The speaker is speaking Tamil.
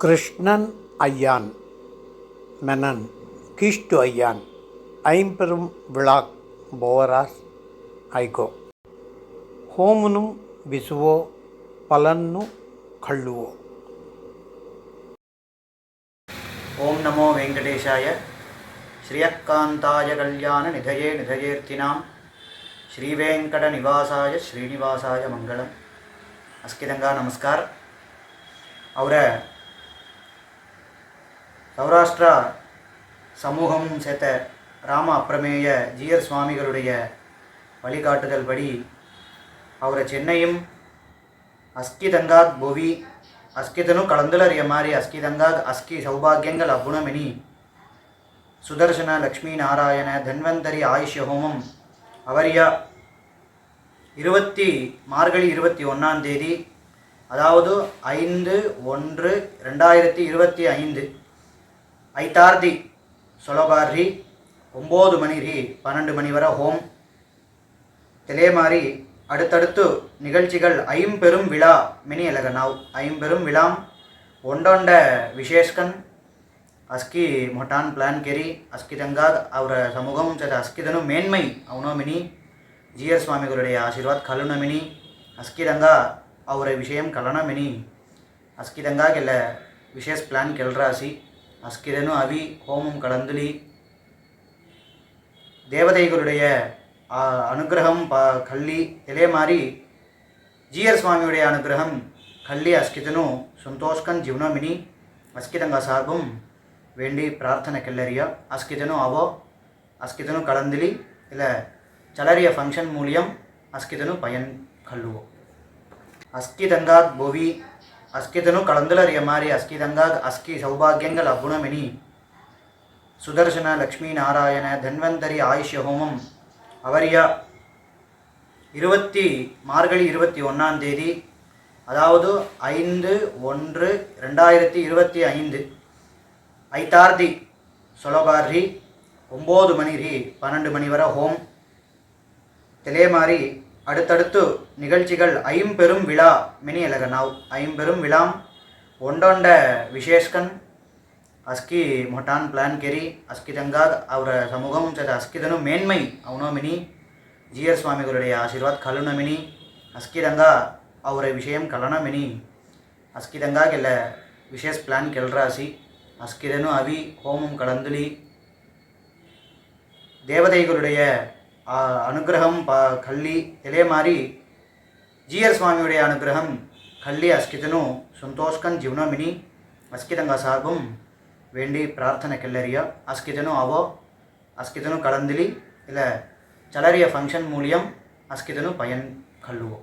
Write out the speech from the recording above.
கிருஷ்ணன் ஐயான் மெனன் கீஷ்டு ஐயான் ஐம்பெரும் விழாக் போவராஸ் ஐகோ ಹೋಮನು ಬಿಸುವೋ ಫಲನ್ನು ಕಳ್ಳುವೋ ಓಂ ನಮೋ ವೆಂಕಟೇಶಾಯ ಶ್ರಿಯಕಾಂತಾಯ ಕಲ್ಯಾಣ ನಿಧಯೇ ನಿಧಯೇರ್ತಿನಾಂ ಶ್ರೀವೆಂಕಟ ನಿವಾಸಾಯ ಶ್ರೀನಿವಾಸಾಯ ಮಂಗಳಂ ಅಸ್ಕಿದಂಗ ನಮಸ್ಕಾರ ಅವರ சௌராஷ்டிரா சமூகமும் சேர்த்த ராம அப்பிரமேய ஜிஆர் சுவாமிகளுடைய வழிகாட்டுதல் படி அவரை சென்னையும் அஸ்கிதங்காத் புவி அஸ்கிதனும் கலந்துலறிய மாதிரி அஸ்கிதங்காத் அஸ்கி சௌபாகியங்கள் அகுணமினி சுதர்சன லக்ஷ்மி நாராயண தன்வந்தரி ஆயுஷ்ய ஹோமம் அவரியா இருபத்தி மார்கழி இருபத்தி ஒன்றாம் தேதி அதாவது ஐந்து ஒன்று ரெண்டாயிரத்தி இருபத்தி ஐந்து. ஐத்தார்த்தி சொலபாரி ஒம்பது மணி ரீ பன்னெண்டு மணி வரை ஹோம் இதே மாதிரி அடுத்தடுத்து நிகழ்ச்சிகள் ஐம்பெரும் விழா மினி எலகனாவ் ஐம்பெரும் விழாம் ஒண்டொண்ட விசேஷ்கன் ಅಸ್ಕಿ ಮೊಟಾನ್ ಪ್ಲಾನ್ ಕೆರಿ ಅಸ್ಕಿದಂಗಾದ ಅವರ ಸಮೂಹಂ ಜೊತೆ ಅಸ್ಕಿದನು ಮೇನ್ಮೈ ಅವನೋಮಿನಿ ಜಿ ಆರ್ ಸ್ವಾಮಿಗರುಡೆಯ ಆಶೀರ್ವಾದ ಕಲುನಮಿನಿ ಅಸ್ಕಿದಂಗ ಅವರ ವಿಷಯಂ ಕಲನಮಿನಿ ಅಸ್ಕಿದಂಗಾಗೆಲ್ಲ ವಿಶೇಷ ಪ್ಲಾನ್ ಕೆಲ್ರಾಸಿ அஸ்கிரனு அவி ஹோமம் கலந்துலி தேவதைகளுடைய அனுகிரகம் ப கள்ளி இதே மாதிரி ஜிஆர் சுவாமியுடைய அனுகிரகம் கள்ளி அஸ்கிதனு சந்தோஷ்கன் ஜீவனமினி அஸ்கிதங்க சார்பும் வேண்டி பிரார்த்தனை பிரார்த்தனைக்கெல்லறியா அஸ்கிதனும் அவோ அஸ்கிதனும் கலந்திலி இல்லை சலரிய ஃபங்க்ஷன் மூலியம் அஸ்கிதனும் பயன் கல்லுவோம் அஸ்கிதங்காத் பொவி அஸ்கிதனும் கலந்துலறிய மாதிரி அஸ்கிதங்கா அஸ்கி சௌபாகியங்கள் அகுணமினி சுதர்சன லக்ஷ்மி நாராயண தன்வந்தரி ஆயுஷ்ய ஹோமம் அவரியா இருபத்தி மார்கழி இருபத்தி ஒன்றாம் தேதி அதாவது ஐந்து ஒன்று ரெண்டாயிரத்தி இருபத்தி ஐந்து ஐத்தார்தி சொலபாரி ஒம்பது மணி ரீ பன்னெண்டு மணி வரை ஹோம். தெலேமாரி அடுத்தடுத்து நிகழ்ச்சிகள் ஐம்பெரும் விழா மினி எலகனாவ் ஐம்பெரும் விழாம். ஒண்டொண்ட ವಿಶೇಷಕನ್ ಅಸ್ಕಿ ಮೊಟಾನ್ ಪ್ಲಾನ್ ಕೆರಿ ಅಸ್ಕಿದಂಗಾದ ಅವರ ಸಮೂಹಂ ಸದ ಅಸ್ಕಿದನು ಮೇನ್ಮೈ ಅವನೋ ಮಿನಿ ಜಿ ಆರ್ ಸ್ವಾಮಿಗಳುடைய ஆசீர்வாத் கலுண மினி. அஸ்கிதங்கா அவரை விஷயம் கலன மினி. அஸ்கிதங்கா கெல்ல விசேஷ பிளான் கெல்ராசி அஸ்கிதனு அவி ஹோமம் கலந்துலி தேவதைகளுடைய அனுகிரகம் ப కళ్ళి இதே மாதிரி ஜிஆர் சுவாமியுடைய அனுகிரகம் கள்ளி அஸ்கிதனும் సంతోష్కన్ జీవనమిని అస్కితంగా సాగం వెండి ప్రార్థన ప్రార్థనకెళ్ళరియా అస్కితను అవో అస్కితను కడందిలి ఇలా చలరియ ఫంక్షన్ మూల్యం అస్కితను పయన్ కళ్ళువో.